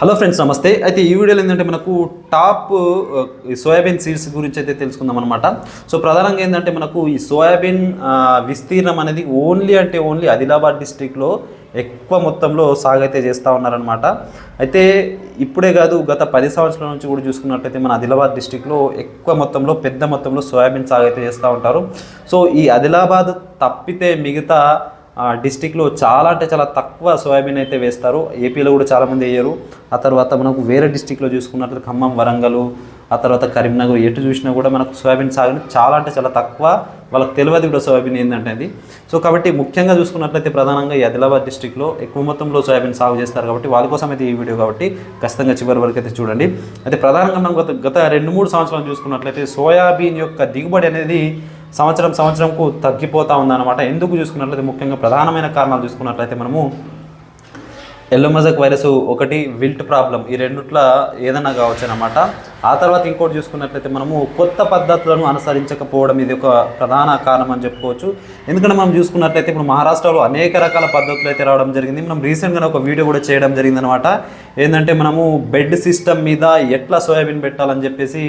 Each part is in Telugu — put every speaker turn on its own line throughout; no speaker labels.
హలో ఫ్రెండ్స్ నమస్తే. అయితే ఈ వీడియోలో ఏంటంటే మనకు టాప్ ఈ సోయాబీన్ సీడ్స్ గురించి అయితే తెలుసుకుందాం అనమాట సో ప్రధానంగా ఏంటంటే మనకు ఈ సోయాబీన్ విస్తీర్ణం అనేది ఓన్లీ అంటే ఓన్లీ ఆదిలాబాద్ డిస్టిక్లో ఎక్కువ మొత్తంలో సాగు అయితే చేస్తూ ఉన్నారనమాట అయితే ఇప్పుడే కాదు గత పది సంవత్సరాల నుంచి కూడా చూసుకున్నట్లయితే మన ఆదిలాబాద్ డిస్టిక్లో ఎక్కువ మొత్తంలో పెద్ద మొత్తంలో సోయాబీన్ సాగు అయితే చేస్తూ ఉంటారు. సో ఈ ఆదిలాబాద్ తప్పితే మిగతా డిస్టిక్లో చాలా అంటే చాలా తక్కువ సోయాబీన్ అయితే వేస్తారు. ఏపీలో కూడా చాలామంది వేయరు. ఆ తర్వాత మనకు వేరే డిస్టిక్లో చూసుకున్నట్లయితే ఖమ్మం వరంగల్ ఆ తర్వాత కరీంనగర్ ఎటు చూసినా కూడా మనకు సోయాబీన్ సాగుని చాలా అంటే చాలా తక్కువ. వాళ్ళకి తెలియదు కూడా సోయాబీన్ ఏంటంటే అది. సో కాబట్టి ముఖ్యంగా చూసుకున్నట్లయితే ప్రధానంగా ఈ ఆదిలాబాద్ డిస్టిక్లో ఎక్కువ మొత్తంలో సోయాబీన్ సాగు చేస్తారు కాబట్టి వాళ్ళ కోసం అయితే ఈ వీడియో కాబట్టి ఖచ్చితంగా చివరి వరకు అయితే చూడండి. అయితే ప్రధానంగా మనం గత గత రెండు మూడు సంవత్సరాలు చూసుకున్నట్లయితే సోయాబీన్ యొక్క దిగుబడి అనేది సంవత్సరం సంవత్సరంకు తగ్గిపోతూ ఉందన్నమాట. ఎందుకు చూసుకున్నట్లయితే ముఖ్యంగా ప్రధానమైన కారణాలు చూసుకున్నట్లయితే మనము ఎల్లోమజక్ వైరస్ ఒకటి విల్ట్ ప్రాబ్లం ఈ రెండుట్ల ఏదైనా కావచ్చు అనమాట ఆ తర్వాత ఇంకోటి చూసుకున్నట్లయితే మనము కొత్త పద్ధతులను అనుసరించకపోవడం ఇది ఒక ప్రధాన కారణం అని చెప్పుకోవచ్చు. ఎందుకంటే మనం చూసుకున్నట్లయితే ఇప్పుడు మహారాష్ట్రలో అనేక రకాల పద్ధతులు అయితే రావడం జరిగింది. మనం రీసెంట్గా ఒక వీడియో కూడా చేయడం జరిగింది అనమాట ఏంటంటే మనము బెడ్ సిస్టమ్ మీద ఎట్లా సోయాబీన్ పెట్టాలని చెప్పేసి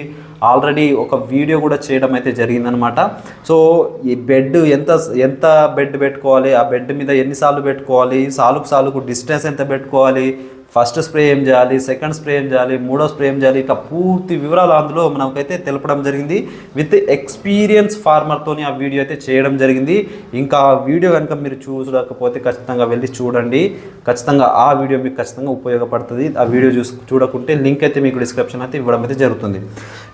ఆల్రెడీ ఒక వీడియో కూడా చేయడం అయితే జరిగిందనమాట సో ఈ బెడ్ ఎంత ఎంత బెడ్ పెట్టుకోవాలి? ఆ బెడ్ మీద ఎన్నిసార్లు పెట్టుకోవాలి? సాలుకు సాలుకు డిస్టెన్స్ ఎంత పెట్టుకోవాలి? ఫస్ట్ స్ప్రే ఏం చేయాలి సెకండ్ స్ప్రే ఏం చేయాలి మూడో స్ప్రే ఏం చేయాలి ఇట్లా పూర్తి వివరాలు అందులో మనకైతే తెలపడం జరిగింది. విత్ ఎక్స్పీరియన్స్ ఫార్మర్తోని ఆ వీడియో అయితే చేయడం జరిగింది. ఇంకా ఆ వీడియో కనుక మీరు చూడకపోతే ఖచ్చితంగా వెళ్ళి చూడండి. ఖచ్చితంగా ఆ వీడియో మీకు ఖచ్చితంగా ఉపయోగపడుతుంది. ఆ వీడియో చూసు చూడకుంటే లింక్ అయితే మీకు డిస్క్రిప్షన్ అయితే ఇవ్వడం అయితే జరుగుతుంది.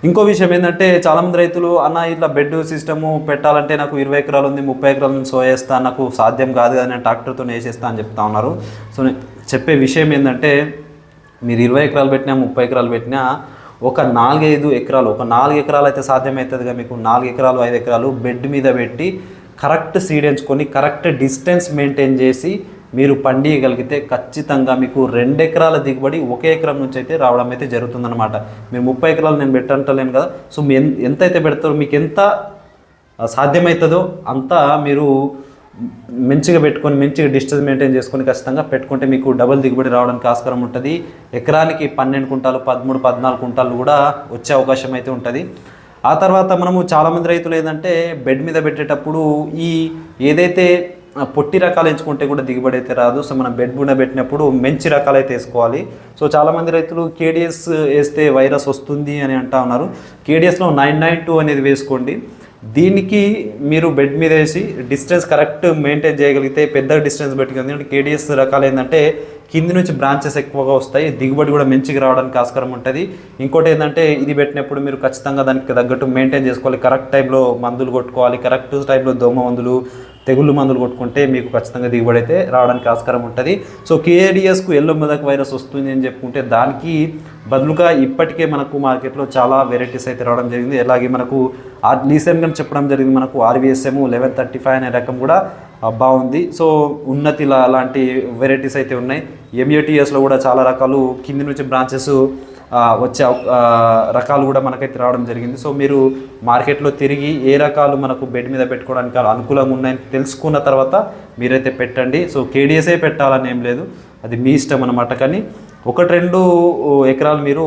ఇంకో విషయం ఏంటంటే చాలామంది రైతులు అన్న ఇట్లా బెడ్ సిస్టము పెట్టాలంటే నాకు ఇరవై ఎకరాలు ఉంది ముప్పై ఎకరాలు నుంచి సో నాకు సాధ్యం కాదు కదా నేను ట్రాక్టర్తో వేసేస్తా అని చెప్తా ఉన్నారు. సో చెప్పే విషయం ఏంటంటే మీరు ఇరవై ఎకరాలు పెట్టినా ముప్పై ఎకరాలు పెట్టినా ఒక నాలుగైదు ఎకరాలు ఒక నాలుగు ఎకరాలు అయితే సాధ్యమవుతుందిగా మీకు. నాలుగు ఎకరాలు ఐదు ఎకరాలు బెడ్ మీద పెట్టి కరెక్ట్ సీడ్ ఎంచుకొని కరెక్ట్ డిస్టెన్స్ మెయింటైన్ చేసి మీరు పండియగలిగితే ఖచ్చితంగా మీకు రెండు ఎకరాల దిగుబడి ఒకే ఎకరం నుంచి అయితే రావడం అయితే జరుగుతుందన్నమాట. మీరు ముప్పై ఎకరాలు నేను పెట్టంటలేను కదా. సో మీ ఎంత అయితే పెడతారో మీకు ఎంత సాధ్యమవుతుందో అంతా మీరు మంచిగా పెట్టుకొని మంచిగా డిస్టెన్స్ మెయింటైన్ చేసుకొని ఖచ్చితంగా పెట్టుకుంటే మీకు డబుల్ దిగుబడి రావడానికి ఆస్కారం ఉంటుంది. ఎకరానికి పన్నెండు కుంటాలు పదమూడు పద్నాలుగు కుంటాలు కూడా వచ్చే అవకాశం అయితే ఉంటుంది. ఆ తర్వాత మనము చాలామంది రైతులు ఏంటంటే బెడ్ మీద పెట్టేటప్పుడు ఈ ఏదైతే పొట్టి రకాలు ఎంచుకుంటే కూడా దిగుబడి అయితే రాదు. సో మనం బెడ్ మీద పెట్టినప్పుడు మంచి రకాలు అయితే వేసుకోవాలి. సో చాలామంది రైతులు కేడిఎస్ వేస్తే వైరస్ వస్తుంది అని అంటా ఉన్నారు. కేడిఎస్లో నైన్ నైన్ టూ అనేది వేసుకోండి. దీనికి మీరు బెడ్ మీద వేసి డిస్టెన్స్ కరెక్ట్ మెయింటైన్ చేయగలిగితే పెద్ద డిస్టెన్స్ పెట్టుకుంది. ఎందుకంటే కేడిఎస్ రకాలు ఏంటంటే కింది నుంచి బ్రాంచెస్ ఎక్కువగా వస్తాయి. దిగుబడి కూడా మంచిగా రావడానికి ఆస్కారం ఉంటుంది. ఇంకోటి ఏంటంటే ఇది పెట్టినప్పుడు మీరు ఖచ్చితంగా దానికి తగ్గట్టు మెయింటైన్ చేసుకోవాలి. కరెక్ట్ టైంలో మందులు కొట్టుకోవాలి. కరెక్ట్ టైంలో దోమ మందులు తెగుళ్ళు మందులు కొట్టుకుంటే మీకు ఖచ్చితంగా దిగుబడి అయితే రావడానికి ఆస్కారం ఉంటుంది. సో కేఏడిఎస్కు ఎల్లో మెదక్ వైరస్ వస్తుంది అని చెప్పుకుంటే దానికి బదులుగా ఇప్పటికే మనకు మార్కెట్లో చాలా వెరైటీస్ అయితే రావడం జరిగింది. అలాగే మనకు రీసెంట్గా చెప్పడం జరిగింది మనకు ఆర్వీఎస్ఎం లెవెన్ థర్టీ ఫైవ్ అనే రకం కూడా బాగుంది. సో ఉన్నతిలా లాంటి వెరైటీస్ అయితే ఉన్నాయి. ఎంఏటిఎస్లో కూడా చాలా రకాలు కింది నుంచి బ్రాంచెస్ వచ్చే రకాలు కూడా మనకైతే రావడం జరిగింది. సో మీరు మార్కెట్లో తిరిగి ఏ రకాలు మనకు బెడ్ మీద పెట్టుకోవడానికి అనుకూలంగా ఉన్నాయని తెలుసుకున్న తర్వాత మీరైతే పెట్టండి. సో కేడిఎస్ఏ పెట్టాలని ఏం లేదు. అది మీ ఇష్టం అనమాట కానీ ఒకటి రెండు ఎకరాలు మీరు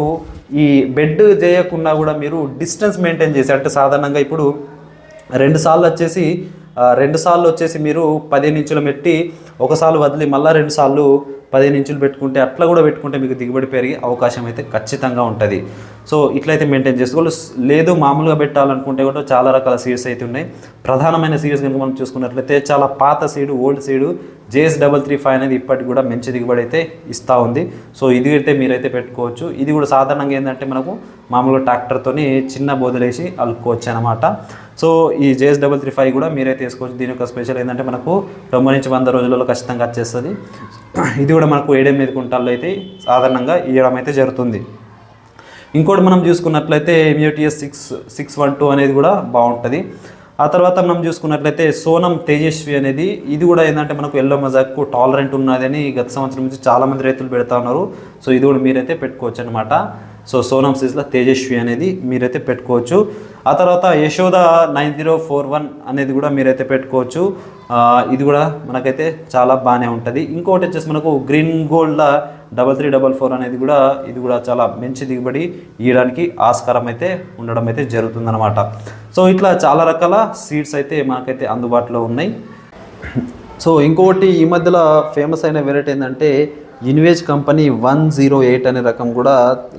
ఈ బెడ్ చేయకుండా కూడా మీరు డిస్టెన్స్ మెయింటైన్ చేసి అంటే సాధారణంగా ఇప్పుడు రెండు సార్లు వచ్చేసి రెండు సార్లు వచ్చేసి మీరు పదిహేను ఇంచులు పెట్టి ఒకసారి వదిలి మళ్ళీ రెండు సార్లు పదిహేను ఇంచులు పెట్టుకుంటే అట్లా కూడా పెట్టుకుంటే మీకు దిగుబడి పెరిగే అవకాశం అయితే ఖచ్చితంగా ఉంటుంది. సో ఇట్లయితే మెయింటైన్ చేసుకోవాలి. లేదు మామూలుగా పెట్టాలనుకుంటే కూడా చాలా రకాల సీడ్స్ అయితే ఉన్నాయి. ప్రధానమైన సీడ్స్ కనుక మనం చూసుకున్నట్లయితే చాలా పాత seed old seed JS double three five అనేది ఇప్పటికి కూడా మంచి దిగుబడి అయితే ఇస్తూ ఉంది. సో ఇది అయితే మీరైతే పెట్టుకోవచ్చు. ఇది కూడా సాధారణంగా ఏంటంటే మనకు మామూలుగా ట్రాక్టర్తోని చిన్న బోదలేసి అల్లుకోవచ్చు అనమాట సో ఈ జేఎస్ డబల్ త్రీ ఫైవ్ కూడా మీరైతే వేసుకోవచ్చు దీని యొక్క స్పెషల్ ఏంటంటే మనకు తొంభై నుంచి వంద రోజులలో ఖచ్చితంగా వచ్చేస్తుంది. ఇది కూడా మనకు ఏడెనిమిది కుంటాల్లో అయితే సాధారణంగా ఇవ్వడం అయితే జరుగుతుంది. ఇంకోటి మనం చూసుకున్నట్లయితే MUTS six six one two అనేది కూడా బాగుంటుంది. ఆ తర్వాత మనం చూసుకున్నట్లయితే సోనం తేజస్వి అనేది ఇది కూడా ఏంటంటే మనకు ఎల్లో మజాక్ టాలరెంట్ ఉన్నదని గత సంవత్సరం నుంచి చాలామంది రైతులు పెడతా ఉన్నారు. సో ఇది కూడా మీరైతే పెట్టుకోవచ్చు అనమాట సో సోనమ్ సీజ్లో తేజస్వి అనేది మీరైతే పెట్టుకోవచ్చు. ఆ తర్వాత Yashoda nine zero four one అనేది కూడా మీరైతే పెట్టుకోవచ్చు. ఇది కూడా మనకైతే చాలా బాగానే ఉంటుంది. ఇంకోటి వచ్చేసి మనకు green gold double three double four అనేది కూడా ఇది కూడా చాలా మంచి దిగుబడి ఇవ్వడానికి ఆస్కారం అయితే ఉండడం అయితే జరుగుతుందన్నమాట. సో ఇట్లా చాలా రకాల సీడ్స్ అయితే మనకైతే అందుబాటులో ఉన్నాయి. సో ఇంకొకటి ఈ మధ్యలో ఫేమస్ అయిన వెరైటీ ఏంటంటే ఇన్వేజ్ కంపెనీ వన్ జీరో ఎయిట్ అనే రకం కూడా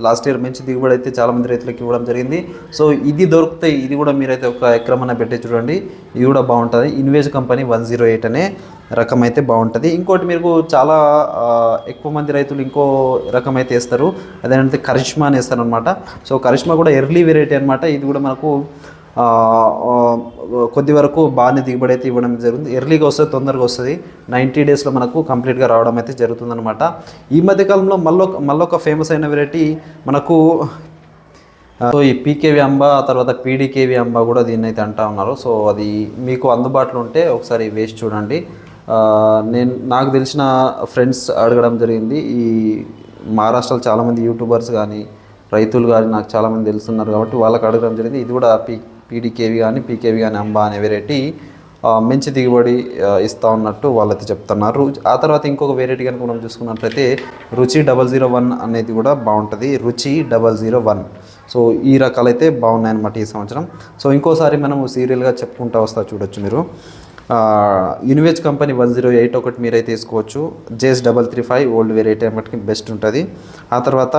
లాస్ట్ ఇయర్ మంచి దిగుబడి అయితే చాలా మంది రైతులకు ఇవ్వడం జరిగింది. సో ఇది దొరుకుతాయి ఇది కూడా మీరైతే ఒక ఎక్రమన్న పెట్టి చూడండి. ఇది కూడా బాగుంటుంది. ఇన్వేజ్ కంపెనీ వన్ జీరో ఎయిట్ అనే రకం అయితే బాగుంటుంది. ఇంకోటి మీకు చాలా ఎక్కువ మంది రైతులు ఇంకో రకం అయితే వేస్తారు. అదేంటంటే కరిష్మా అని వేస్తారు అనమాట సో కరిష్మా కూడా ఎర్లీ వెరైటీ అనమాట ఇది కూడా మనకు కొద్ది వరకు బాగానే దిగుబడి అయితే ఇవ్వడం జరుగుతుంది. ఎర్లీగా వస్తుంది తొందరగా వస్తుంది. నైంటీ డేస్లో మనకు కంప్లీట్గా రావడం అయితే జరుగుతుందనమాట ఈ మధ్యకాలంలో మళ్ళీ మళ్ళొక ఫేమస్ అయిన వెరైటీ మనకు సో ఈ పీకేవి అంబ తర్వాత పీడీకేవి అంబ కూడా దీన్ని అయితే అంటా ఉన్నారు. సో అది మీకు అందుబాటులో ఉంటే ఒకసారి వేసి చూడండి. నేను నాకు తెలిసిన ఫ్రెండ్స్ అడగడం జరిగింది. ఈ మహారాష్ట్రలో చాలామంది యూట్యూబర్స్ కానీ రైతులు కానీ నాకు చాలామంది తెలుస్తున్నారు కాబట్టి వాళ్ళకి అడగడం జరిగింది. ఇది కూడా పీ పీడీకేవి కానీ పీకేవి కానీ అంబ అనే వెరైటీ మంచి దిగుబడి ఇస్తా ఉన్నట్టు వాళ్ళైతే చెప్తున్నారు. ఆ తర్వాత ఇంకొక వెరైటీ కనుక మనం చూసుకున్నట్లయితే రుచి డబల్ జీరో వన్ అనేది కూడా బాగుంటుంది. రుచి డబల్ జీరో వన్ సో ఈ రకాలైతే బాగున్నాయి అనమాట ఈ సంవత్సరం. సో ఇంకోసారి మనం సీరియల్గా చెప్పుకుంటా వస్తా చూడొచ్చు మీరు. యూనివేజ్ కంపెనీ వన్ జీరో ఎయిట్ ఒకటి మీరైతే తీసుకోవచ్చు. JS double three five old variety మటుకి బెస్ట్ ఉంటుంది. ఆ తర్వాత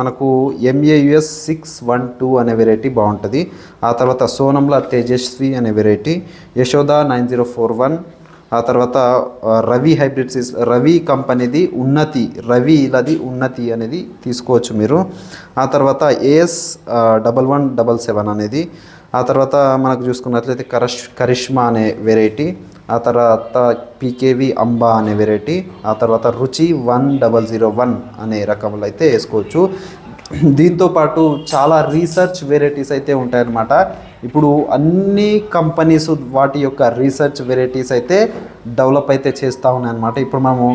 మనకు ఎంఏయుఎస్ సిక్స్ వన్ టూ అనే వెరైటీ బాగుంటుంది. ఆ తర్వాత సోనంలా తేజస్వి అనే variety Yashoda nine zero four one ఆ తర్వాత రవి హైబ్రిడ్ సీడ్స్ రవి కంపెనీది ఉన్నతి రవి ఇలాది ఉన్నతి అనేది తీసుకోవచ్చు మీరు. ఆ తర్వాత AS double one double seven అనేది ఆ తర్వాత మనకు చూసుకున్నట్లయితే కరష్ కరిష్మా అనే వెరైటీ ఆ తర్వాత పీకేవి అంబా అనే వెరైటీ ఆ తర్వాత రుచి వన్ డబల్ జీరో వన్ అనే రకంలో అయితే వేసుకోవచ్చు. దీంతో పాటు చాలా రీసెర్చ్ వెరైటీస్ అయితే ఉంటాయన్నమాట. ఇప్పుడు అన్ని కంపెనీస్ వాటి యొక్క రీసెర్చ్ వెరైటీస్ అయితే డెవలప్ అయితే చేస్తూ ఉన్నాయన్నమాట. ఇప్పుడు మనము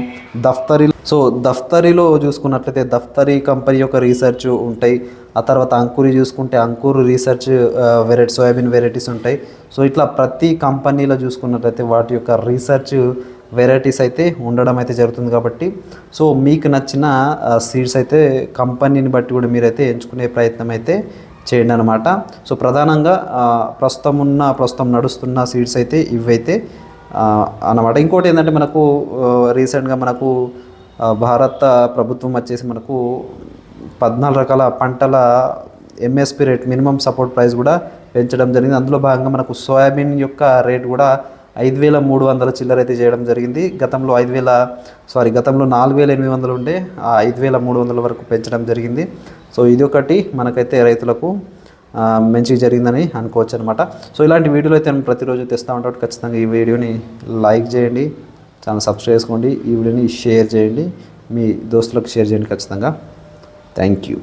దఫ్తరీ సో దఫ్తరీలో చూసుకున్నట్లయితే దఫ్తరీ కంపెనీ యొక్క రీసెర్చ్ ఉంటాయి. ఆ తర్వాత అంకురి చూసుకుంటే Ankur research variety soybean varieties ఉంటాయి. సో ఇట్లా ప్రతి కంపెనీలో చూసుకున్నట్లయితే వాటి యొక్క రీసెర్చ్ వెరైటీస్ అయితే ఉండడం అయితే జరుగుతుంది కాబట్టి సో మీకు నచ్చిన సీడ్స్ అయితే కంపెనీని బట్టి కూడా మీరైతే ఎంచుకునే ప్రయత్నం అయితే చేయండి అనమాట సో ప్రధానంగా ప్రస్తుతం ఉన్న ప్రస్తుతం నడుస్తున్న సీడ్స్ అయితే ఇవైతే అనమాట అన్నమాట. ఇంకోటి ఏంటంటే మనకు రీసెంట్గా మనకు భారత ప్రభుత్వం వచ్చేసి మనకు పద్నాలుగు రకాల పంటల MSP rate minimum support price కూడా పెంచడం జరిగింది. అందులో భాగంగా మనకు సోయాబీన్ యొక్క రేట్ కూడా ఐదు వేల మూడు వందల చిల్లర అయితే చేయడం జరిగింది. గతంలో ఐదు వేల సారీ గతంలో నాలుగు వేల ఎనిమిది వందలు ఉండే ఆ ఐదు వేల మూడు వందల వరకు పెంచడం జరిగింది. సో ఇది ఒకటి మనకైతే రైతులకు మంచిగా జరిగిందని అనుకోవచ్చు అనమాట సో ఇలాంటి వీడియోలు అయితే నేను ప్రతిరోజు తెస్తూ ఉంటాను ఖచ్చితంగా ఈ వీడియోని లైక్ చేయండి. ఛానల్ సబ్స్క్రైబ్ చేసుకోండి. ఈ వీడియోని షేర్ చేయండి. మీ దోస్తులకు షేర్ చేయండి ఖచ్చితంగా. Thank you.